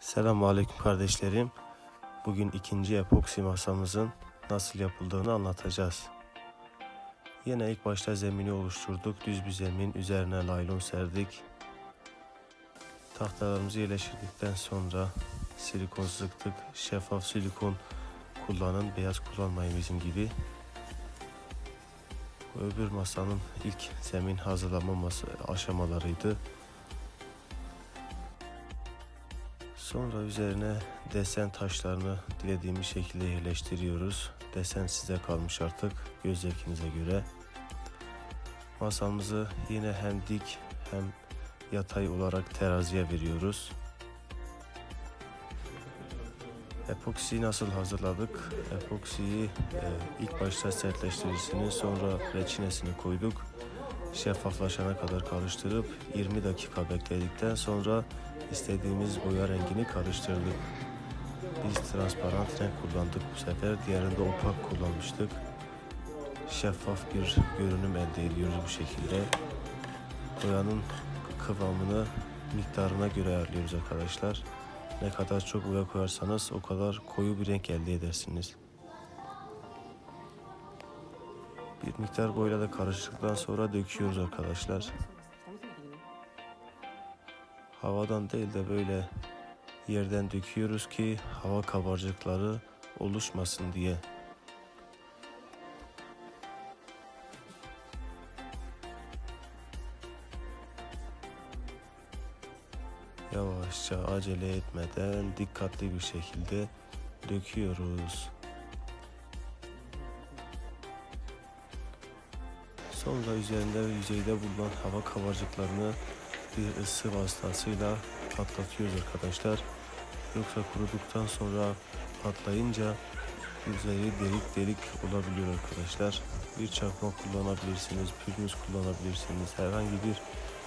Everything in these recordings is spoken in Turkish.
Selamun Aleyküm kardeşlerim. Bugün ikinci epoksi masamızın nasıl yapıldığını anlatacağız. Yine ilk başta zemini oluşturduk. Düz bir zemin üzerine laylon serdik. Tahtalarımızı yerleştirdikten sonra silikon sıktık. Şeffaf silikon kullanın, beyaz kullanmayın bizim gibi. Bu öbür masanın ilk zemin hazırlama aşamalarıydı. Sonra üzerine desen taşlarını dilediğimiz şekilde yerleştiriyoruz. Desen size kalmış artık göz zevkinize göre. Masamızı yine hem dik hem yatay olarak teraziye veriyoruz. Epoksiyi nasıl hazırladık? Epoksiyi e, ilk başta sertleştiricisini sonra reçinesini koyduk. Şeffaflaşana kadar karıştırıp 20 dakika bekledikten sonra istediğimiz boya rengini karıştırdık. Biz transparan renk kullandık bu sefer. Diğerinde opak kullanmıştık. Şeffaf bir görünüm elde ediyoruz bu şekilde. Boyanın kıvamını miktarına göre ayarlıyoruz arkadaşlar. Ne kadar çok boya koyarsanız o kadar koyu bir renk elde edersiniz. Bir miktar boyayla da karıştıktan sonra döküyoruz arkadaşlar. Havadan değil de böyle yerden döküyoruz ki hava kabarcıkları oluşmasın diye. Yavaşça acele etmeden dikkatli bir şekilde döküyoruz. Sonra üzerinde yüzeyde bulunan hava kabarcıklarını bir ısı vasıtasıyla patlatıyoruz arkadaşlar. Yoksa kuruduktan sonra patlayınca yüzeyi delik delik olabiliyor arkadaşlar. Bir çakmak kullanabilirsiniz, pürmüz kullanabilirsiniz, herhangi bir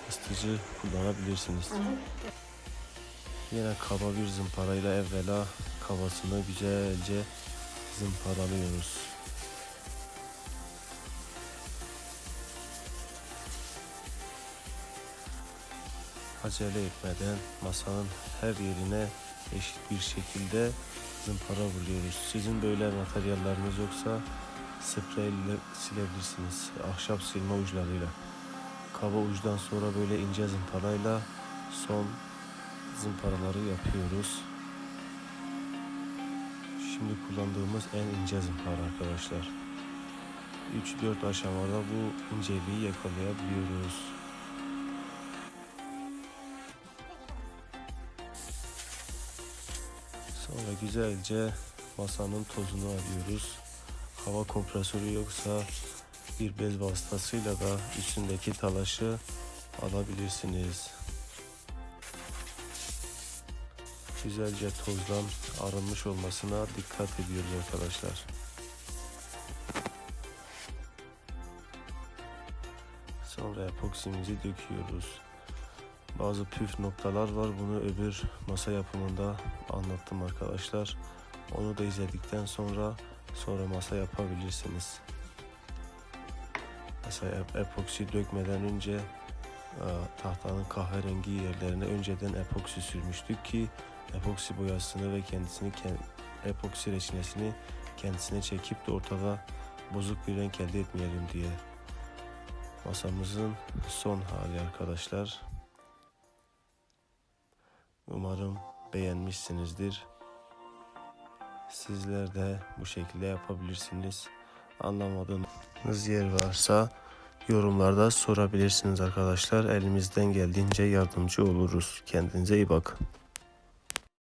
ısıtıcı kullanabilirsiniz. Yine kaba bir zımparayla evvela kabasını güzelce zımparalıyoruz. Acele etmeden masanın her yerine eşit bir şekilde zımpara vuruyoruz. Sizin böyle materyalleriniz yoksa spreyle silebilirsiniz. Ahşap silme uçlarıyla. Kaba uçtan sonra böyle ince zımparayla son zımparaları yapıyoruz. Şimdi kullandığımız en ince zımpara arkadaşlar. 3-4 aşamada bu inceliği yakalayabiliyoruz. Sonra güzelce masanın tozunu alıyoruz. Hava kompresörü yoksa bir bez vasıtasıyla da üstündeki talaşı alabilirsiniz. Güzelce tozdan arınmış olmasına dikkat ediyoruz arkadaşlar. Sonra epoksimizi döküyoruz. Bazı püf noktalar var. Bunu öbür masa yapımında anlattım arkadaşlar. Onu da izledikten sonra sonra masa yapabilirsiniz. Mesela ep- epoksi dökmeden önce e, tahtanın kahverengi yerlerine önceden epoksi sürmüştük ki epoksi boyasını ve kendisini ken- epoksi reçinesini kendisine çekip de ortada bozuk bir renk elde etmeyelim diye. Masamızın son hali arkadaşlar. Umarım beğenmişsinizdir. Sizler de bu şekilde yapabilirsiniz. Anlamadığınız yer varsa yorumlarda sorabilirsiniz arkadaşlar. Elimizden geldiğince yardımcı oluruz. Kendinize iyi bakın.